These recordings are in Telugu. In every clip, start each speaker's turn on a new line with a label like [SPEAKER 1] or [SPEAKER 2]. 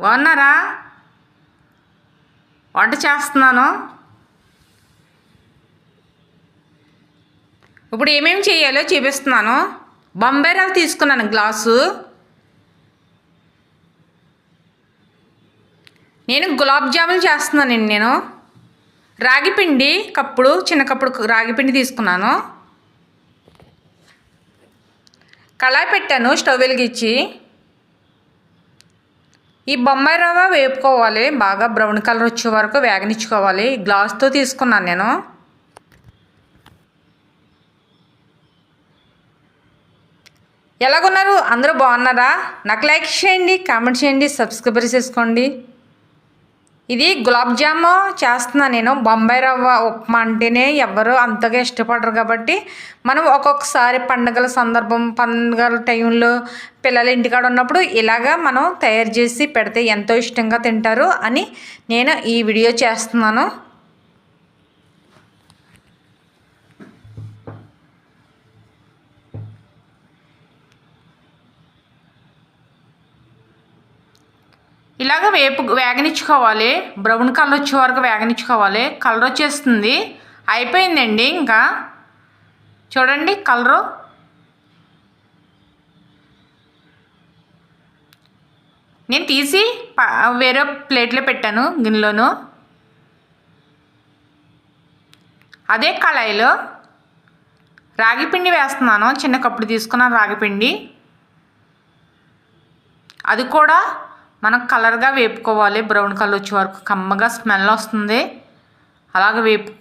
[SPEAKER 1] బాగున్నారా? వంట చేస్తున్నాను. ఇప్పుడు ఏమేమి చేయాలో చూపిస్తున్నాను. బొంబాయి రవ్వ తీసుకున్నాను గ్లాసు. నేను గులాబ్ జాములు చేస్తున్నానండి నేను. రాగిపిండి కప్పుడు చిన్న కప్పుడు రాగిపిండి తీసుకున్నాను. కళాయి పెట్టాను స్టవ్ వెలిగించి. ఈ బొంబాయి రవ్వ వేపుకోవాలి. బాగా బ్రౌన్ కలర్ వచ్చే వరకు వేగనిచ్చుకోవాలి. గ్లాస్తో తీసుకున్నాను నేను. ఎలాగున్నారు? అందరూ బాగున్నారా? నాకు లైక్ చేయండి కామెంట్ చేయండి సబ్స్క్రైబర్ చేసుకోండి ఇది గులాబ్ జామ్ చేస్తున్నాను నేను. బొంబాయి రవ్వ ఉప్మా అంటేనే ఎవరు అంతగా ఇష్టపడరు కాబట్టి మనం ఒక్కొక్కసారి పండుగల సందర్భం పండుగల టైంలో పిల్లలు ఇంటికాడ ఉన్నప్పుడు ఇలాగా మనం తయారు చేసి పెడితే ఎంతో ఇష్టంగా తింటారు అని నేను ఈ వీడియో చేస్తున్నాను. ఇలాగ వేపు వేగనిచ్చుకోవాలి. బ్రౌన్ కలర్ వచ్చే వరకు వేగనిచ్చుకోవాలి. కలర్ వచ్చేస్తుంది. అయిపోయిందండి ఇంకా. చూడండి కలరు. నేను తీసి వేరే ప్లేట్లో పెట్టాను గిన్నెలోను. అదే కళాయిలో రాగిపిండి వేస్తున్నాను. చిన్న కప్పుడు తీసుకున్నాను రాగిపిండి అది కూడా మనం కలర్గా వేపుకోవాలి. బ్రౌన్ కలర్ వచ్చే వరకు కమ్మగా స్మెల్ వస్తుంది. అలాగ వేపు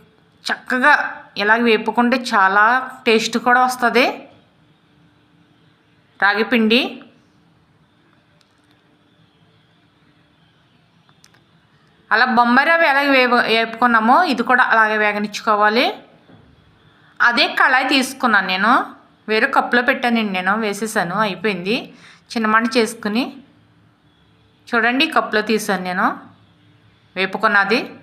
[SPEAKER 1] చక్కగా ఇలాగ వేపుకుంటే చాలా టేస్ట్ కూడా వస్తుంది. రాగిపిండి అలా బొంబాయి రవ్వ ఎలాగ వే వేపుకున్నామో ఇది కూడా అలాగే వేగనిచ్చుకోవాలి. అదే కళాయి తీసుకున్నాను నేను. వేరే కప్పులో పెట్టానండి నేను వేసేసాను. అయిపోయింది. చిన్నమాట చేసుకుని చూడండి కప్పులో తీసాను నేను. వేపుకున్నది.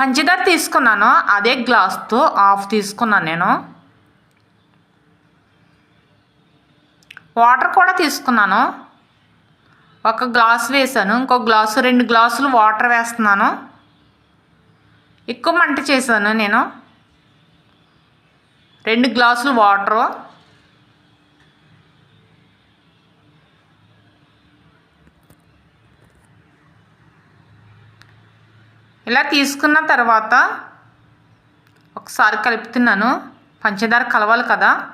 [SPEAKER 1] పంచదార తీసుకున్నాను. అదే గ్లాస్తో హాఫ్ తీసుకున్నాను నేను. వాటర్ కూడా తీసుకున్నాను. ఒక గ్లాస్ వేసాను ఇంకో గ్లాసు రెండు గ్లాసులు వాటర్ వేస్తున్నాను. ఎక్కువ మంట చేశాను నేను. రెండు గ్లాసులు వాటరు. ఇలా తీసుకున్న తర్వాత ఒకసారి కలుపుతున్నాను. పంచదార కలవాలి కదా.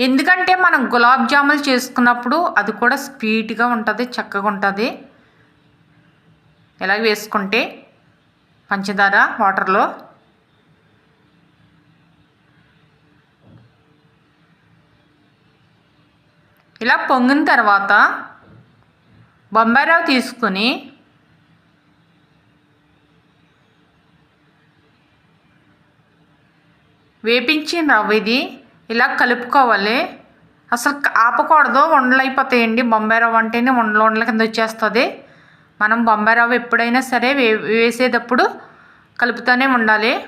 [SPEAKER 1] ఎందుకంటే మనం గులాబ్ జాములు చేసుకున్నప్పుడు అది కూడా స్వీట్గా ఉంటుంది చక్కగా ఉంటుంది. ఇలా వేసుకుంటే పంచదార వాటర్లో ఇలా పొంగిన తర్వాత బొంబాయి తీసుకుని వేపించిన రవ్వ ఇది. ఇలా కలుపుకోవాలి. అసలు ఆపకూడదు. ఉండలు అయిపోతాయండి. బొంబాయి రవ్వ అంటేనే ఉండలు ఉండల కింద వచ్చేస్తుంది. మనం బొంబాయి రవ్వ ఎప్పుడైనా సరే వే వేసేటప్పుడు కలుపుతూనే ఉండాలి.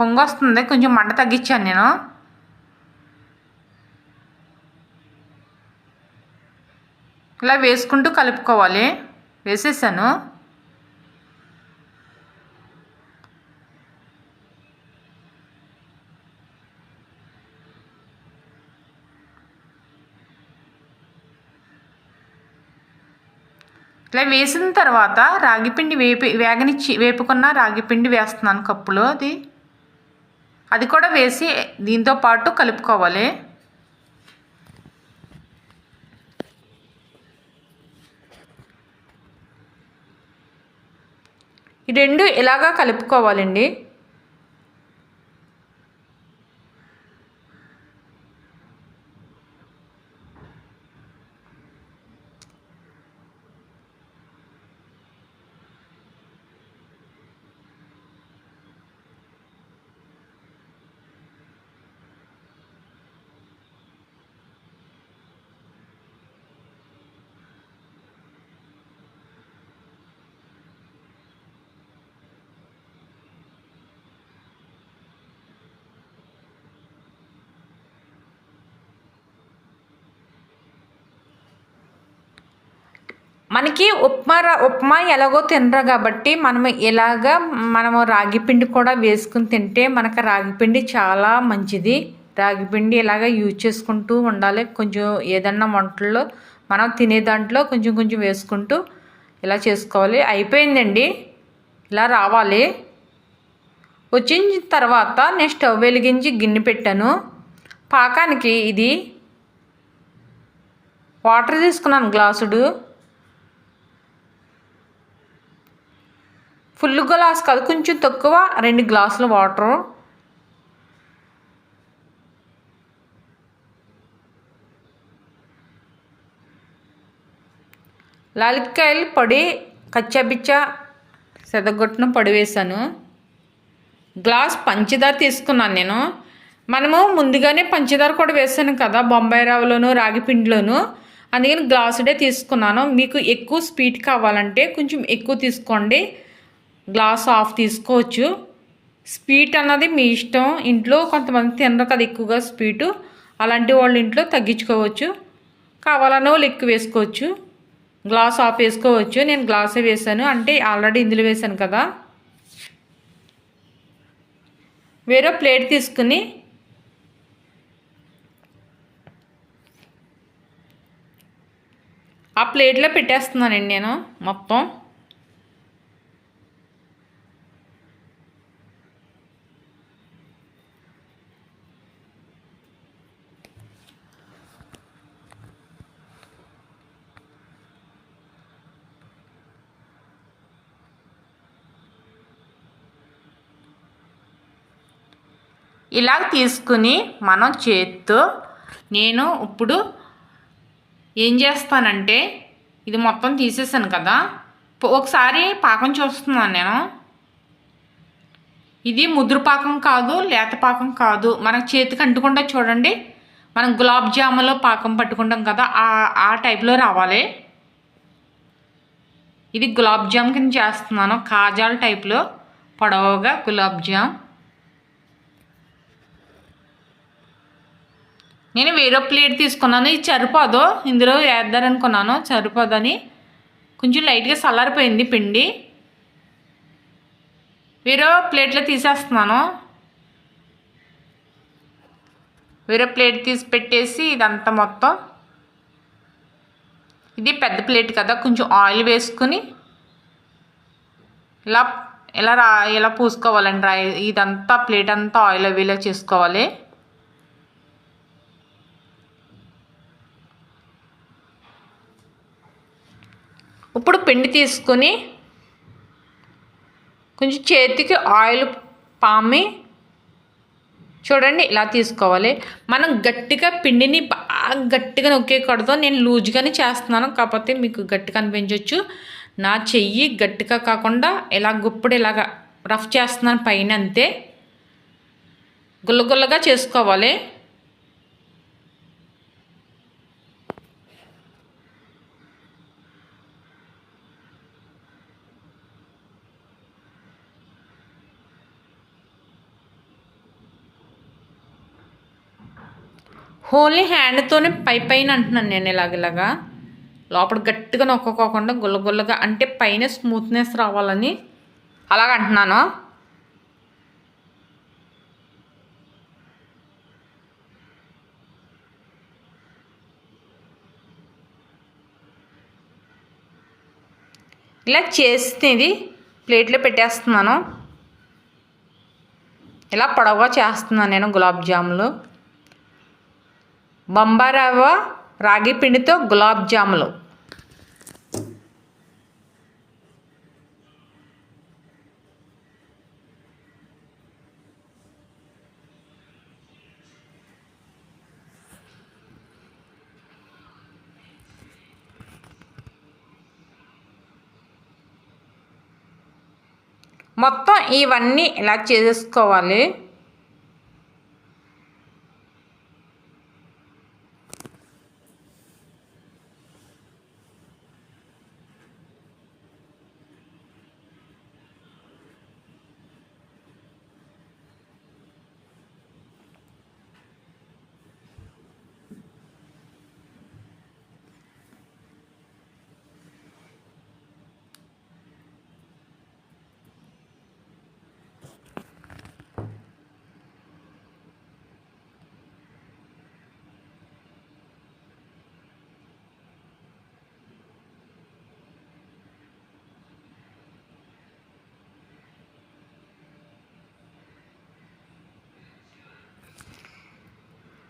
[SPEAKER 1] పొంగు వస్తుంది కొంచెం మంట తగ్గించాను నేను. ఇలా వేసుకుంటూ కలుపుకోవాలి. వేసేసాను. ఇలా వేసిన తర్వాత రాగిపిండి వేపి వేగనిచ్చి వేపుకున్న రాగిపిండి వేస్తున్నాను కప్పులో అది. అది కూడా వేసి దీంతో పాటు కలుపుకోవాలి. ఈ రెండు ఇలాగా కలుపుకోవాలండి? మనకి ఉప్మా ఉప్మా ఎలాగో తినరు కాబట్టి మనం ఇలాగా మనము రాగి పిండి కూడా వేసుకుని తింటే మనకు రాగి పిండి చాలా మంచిది. రాగి పిండి ఇలాగ యూజ్ చేసుకుంటూ ఉండాలి. కొంచెం ఏదన్నా వంటల్లో మనం తినే దాంట్లో కొంచెం కొంచెం వేసుకుంటూ ఇలా చేసుకోవాలి. అయిపోయిందండి. ఇలా రావాలి. వచ్చిన తర్వాత నేను స్టవ్ వెలిగించి గిన్నె పెట్టాను. పాకానికి ఇది వాటర్ తీసుకున్నాను గ్లాసుడు. ఫుల్ గ్లాస్ కాదు కొంచెం తక్కువ రెండు గ్లాసుల వాటరు. లాలిక్కాయలు పొడి కచ్చాబిచ్చ సెదగొట్టిన పొడి వేశాను. గ్లాస్ పంచదార తీసుకున్నాను నేను. మనము ముందుగానే పంచదార కూడా వేసాను కదా బొంబాయి రవ్వలోను రాగిపిండిలోను అందుకని గ్లాసుడే తీసుకున్నాను. మీకు ఎక్కువ స్వీట్ కావాలంటే కొంచెం ఎక్కువ తీసుకోండి. గ్లాస్ ఆఫ్ తీసుకోవచ్చు. స్వీట్ అన్నది మీ ఇష్టం. ఇంట్లో కొంతమంది తినరు కదా ఎక్కువగా స్వీటు. అలాంటి వాళ్ళ ఇంట్లో తగ్గించుకోవచ్చు. కావాలన్న వాళ్ళు ఎక్కువ వేసుకోవచ్చు. గ్లాస్ ఆఫ్ వేసుకోవచ్చు. నేను గ్లాసే వేసాను అంటే ఆల్రెడీ ఇందులో వేసాను కదా. వేరే ప్లేట్ తీసుకుని ఆ ప్లేట్లో పెట్టేస్తున్నానండి నేను మొత్తం. ఇలా తీసుకుని మనం చేత్తో నేను ఇప్పుడు ఏం చేస్తానంటే ఇది మొత్తం తీసేసాను కదా. ఒకసారి పాకం చూస్తున్నాను నేను. ఇది ముదురు పాకం కాదు లేత పాకం కాదు. మనకు చేతికి అంటుకుండా చూడండి మనం గులాబ్ జాములో పాకం పట్టుకుంటాం కదా ఆ ఆ టైప్లో రావాలి. ఇది గులాబ్ జామ్ కింద చేస్తున్నాను కాజాల టైప్లో పొడవుగా గులాబ్ జామ్. నేను వేరే ప్లేట్ తీసుకున్నాను. ఇది సరిపోదు ఇందులో వేద్దారనుకున్నాను. సరిపోదని కొంచెం లైట్గా చల్లారిపోయింది పిండి. వేరే ప్లేట్లో తీసేస్తున్నాను. వేరే ప్లేట్ తీసి పెట్టేసి ఇదంతా మొత్తం. ఇది పెద్ద ప్లేట్ కదా కొంచెం ఆయిల్ వేసుకుని ఇలా ఇలా రా ఇలా పూసుకోవాలండి రా. ఇదంతా ప్లేట్ అంతా ఆయిల్ అవి చేసుకోవాలి ఇప్పుడు పిండి తీసుకొని కొంచెం చేతికి ఆయిల్ పామి చూడండి ఇలా తీసుకోవాలి. మనం గట్టిగా పిండిని బాగా గట్టిగా నొక్కేయకూడదు. నేను లూజ్గానే చేస్తున్నాను కాకపోతే మీకు గట్టిగా అనిపించవచ్చు నా చెయ్యి గట్టిగా కాకుండా ఇలా గుప్పుడు ఇలాగా రఫ్ చేస్తున్నాను పైన అంతే. గుల్లగుల్లగా చేసుకోవాలి. ఓన్లీ హ్యాండ్తోనే పై పైన అంటున్నాను నేను ఇలాగ ఇలాగా. లోపల గట్టిగా నొక్కకోకుండా గుల్లగుల్లగా అంటే పైన స్మూత్నెస్ రావాలని అలాగ అంటున్నాను. ఇలా చేసేది ప్లేట్లో పెట్టేస్తున్నాను. ఇలా పొడవుగా చేస్తున్నాను నేను గులాబ్ జాములు. బంబారవ్వ రాగి పిండితో గులాబ్ జాములు. మొత్తం ఇవన్నీ ఇలా చేసుకోవాలి?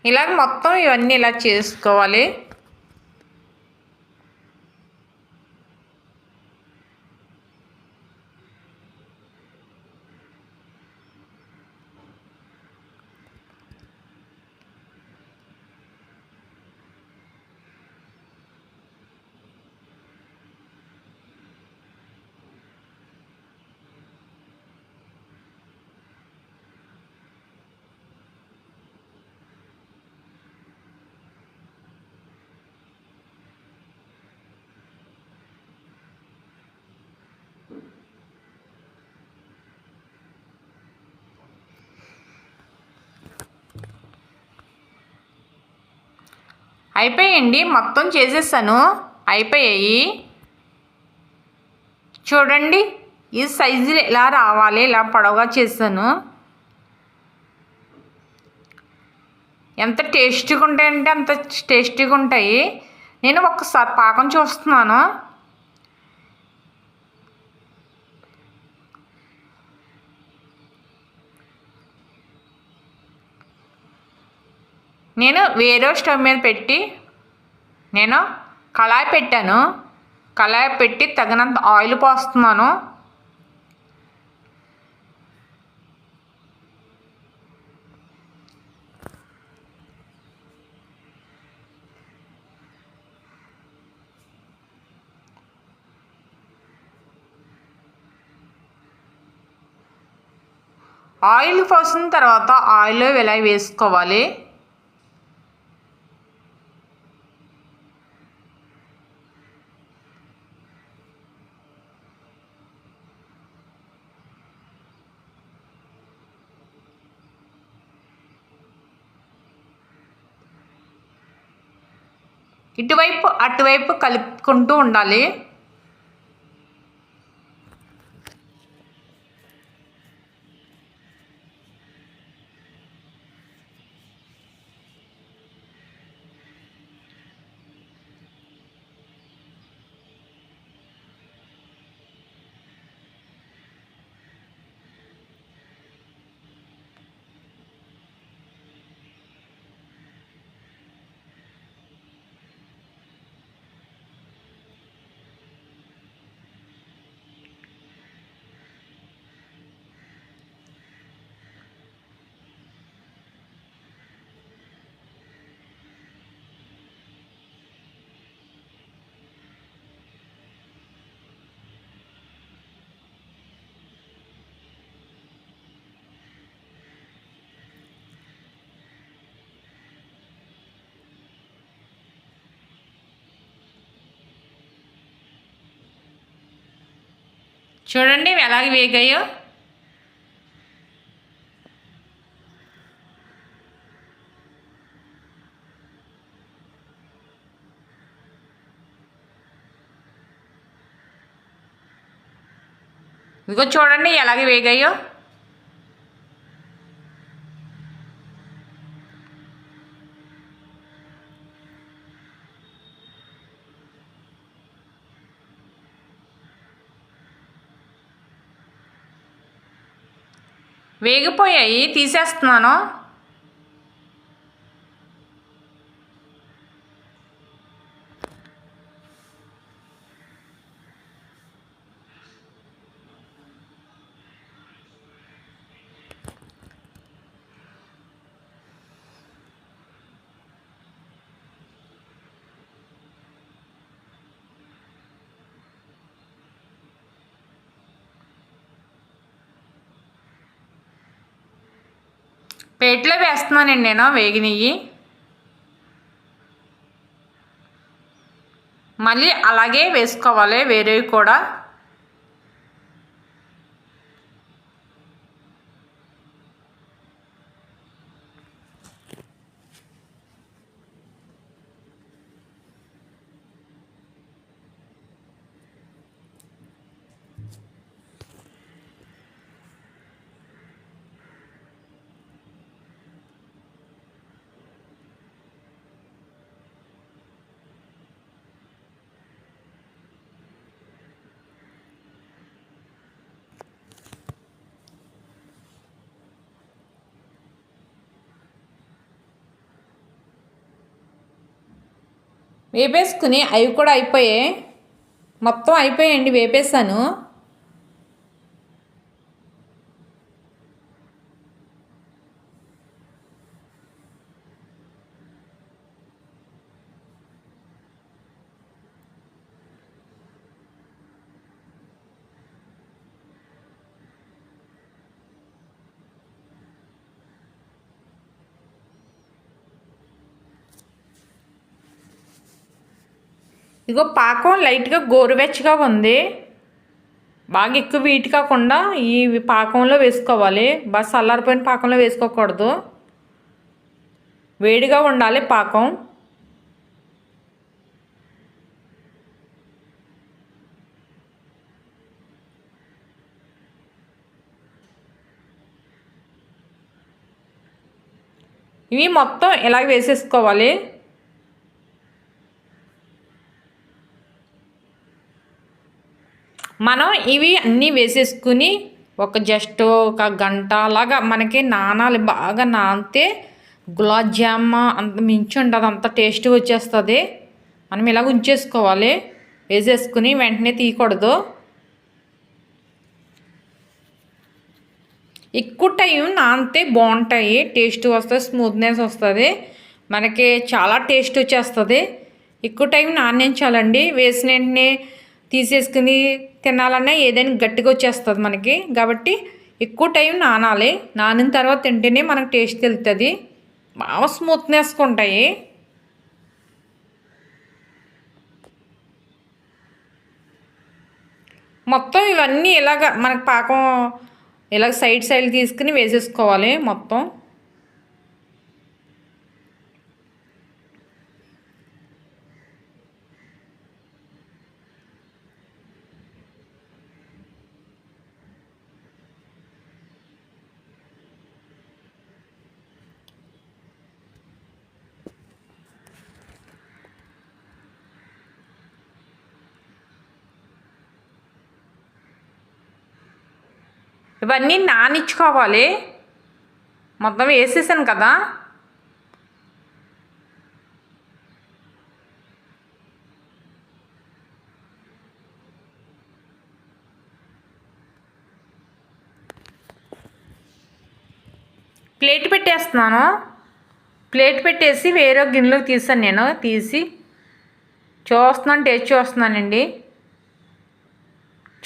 [SPEAKER 1] ఇలాగ మొత్తం ఇవన్నీ ఇలా చేసుకోవాలి. అయిపోయాయండి మొత్తం చేసేసాను. అయిపోయాయి. చూడండి ఈ సైజు ఇలా రావాలి ఇలా పొడవుగా చేశాను. ఎంత టేస్టీగా ఉంటాయంటే అంత టేస్టీగా ఉంటాయి. నేను ఒకసారి పాకం చూస్తున్నాను. నేను వేరే స్టవ్ మీద పెట్టి నేను కళాయి పెట్టాను. కళాయి పెట్టి తగినంత ఆయిల్ పోస్తున్నాను. ఆయిల్ పోసిన తర్వాత ఆయిల్ ఇలా వేసుకోవాలి. ఇటువైపు అటువైపు కలుపుకుంటూ ఉండాలి. చూడండి ఎలాగ వేగాయో. ఇదిగో చూడండి ఎలాగ వేగాయో. వేగిపోయాయి తీసేస్తున్నాను. ప్లేట్లో వేస్తున్నానండి నేను వేగినవి మళ్ళీ అలాగే వేసుకోవాలి వేరేవి కూడా. వేపేసుకుని అవి కూడా అయిపోయాయి మొత్తం అయిపోయాయండి వేపేసాను ఇగో పాకం లైట్గా గోరువెచ్చగా ఉంది. బాగా ఎక్కువ వీటి కాకుండా ఈ పాకంలో వేసుకోవాలి. బస్ అల్లారిపోయిన పాకంలో వేసుకోకూడదు. వేడిగా ఉండాలి పాకం. ఇవి మొత్తం ఇలాగ వేసేసుకోవాలి. మనం ఇవి అన్నీ వేసేసుకుని ఒక జస్ట్ ఒక గంట అలాగా మనకి నానాలి బాగా నానితే గులాబ్ జామ్ అంత మించి ఉంటుంది అంత టేస్ట్ వచ్చేస్తుంది. మనం ఇలా ఉంచేసుకోవాలి. వేసేసుకుని వెంటనే తీయకూడదు. ఎక్కువ టైం నానితే బాగుంటాయి టేస్ట్ వస్తుంది స్మూత్నెస్ వస్తుంది. మనకి చాలా టేస్ట్ వచ్చేస్తుంది. ఎక్కువ టైం నానించాలండి వేసిన వెంటనే తీసేసుకుని తినాలన్నా ఏదైనా గట్టిగా వచ్చేస్తుంది మనకి. కాబట్టి ఎక్కువ టైం నానాలి. నానిన తర్వాత తింటేనే మనకు టేస్ట్ తెలుస్తుంది బాగా స్మూత్నెస్ ఉంటాయి మొత్తం ఇవన్నీ ఇలాగ మనకు పాకం ఇలాగ సైడ్ సైడ్ తీసుకుని వేసేసుకోవాలి మొత్తం. ఇవన్నీ నానిచ్చుకోవాలి. మొత్తం వేసేసాను కదా. ప్లేట్ పెట్టేస్తున్నాను. ప్లేట్ పెట్టేసి వేరే గిన్నెలోకి తీసాను నేను. తీసి చూస్తున్నాను టేస్ట్ చూస్తున్నానండి.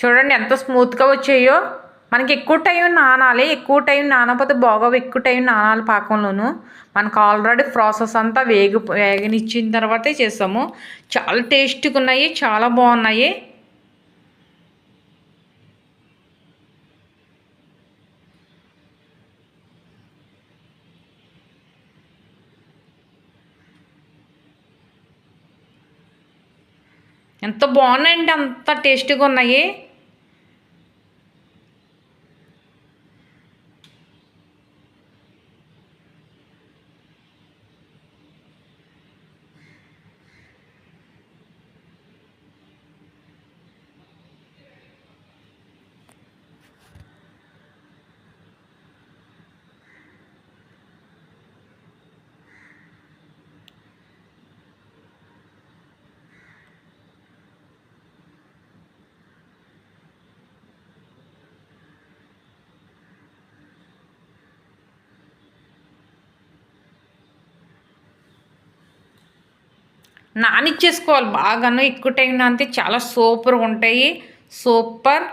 [SPEAKER 1] చూడండి ఎంత స్మూత్గా వచ్చాయో. మనకి ఎక్కువ టైం నానాలి ఎక్కువ టైం నానకపోతే బాగోవు. ఎక్కువ టైం నానాలి పాకంలోను. మనకు ఆల్రెడీ ప్రాసెస్ అంతా వేగి వేగనిచ్చిన తర్వాతే చేసాము చాలా టేస్ట్గా ఉన్నాయి చాలా బాగున్నాయి. ఎంత బాగున్నాయండి అంత టేస్టీగా ఉన్నాయి నానిచ్చేసుకోవాలి. బాగాను ఎక్కువ టైం నానితే చాలా సూపర్గా ఉంటాయి సూపర్.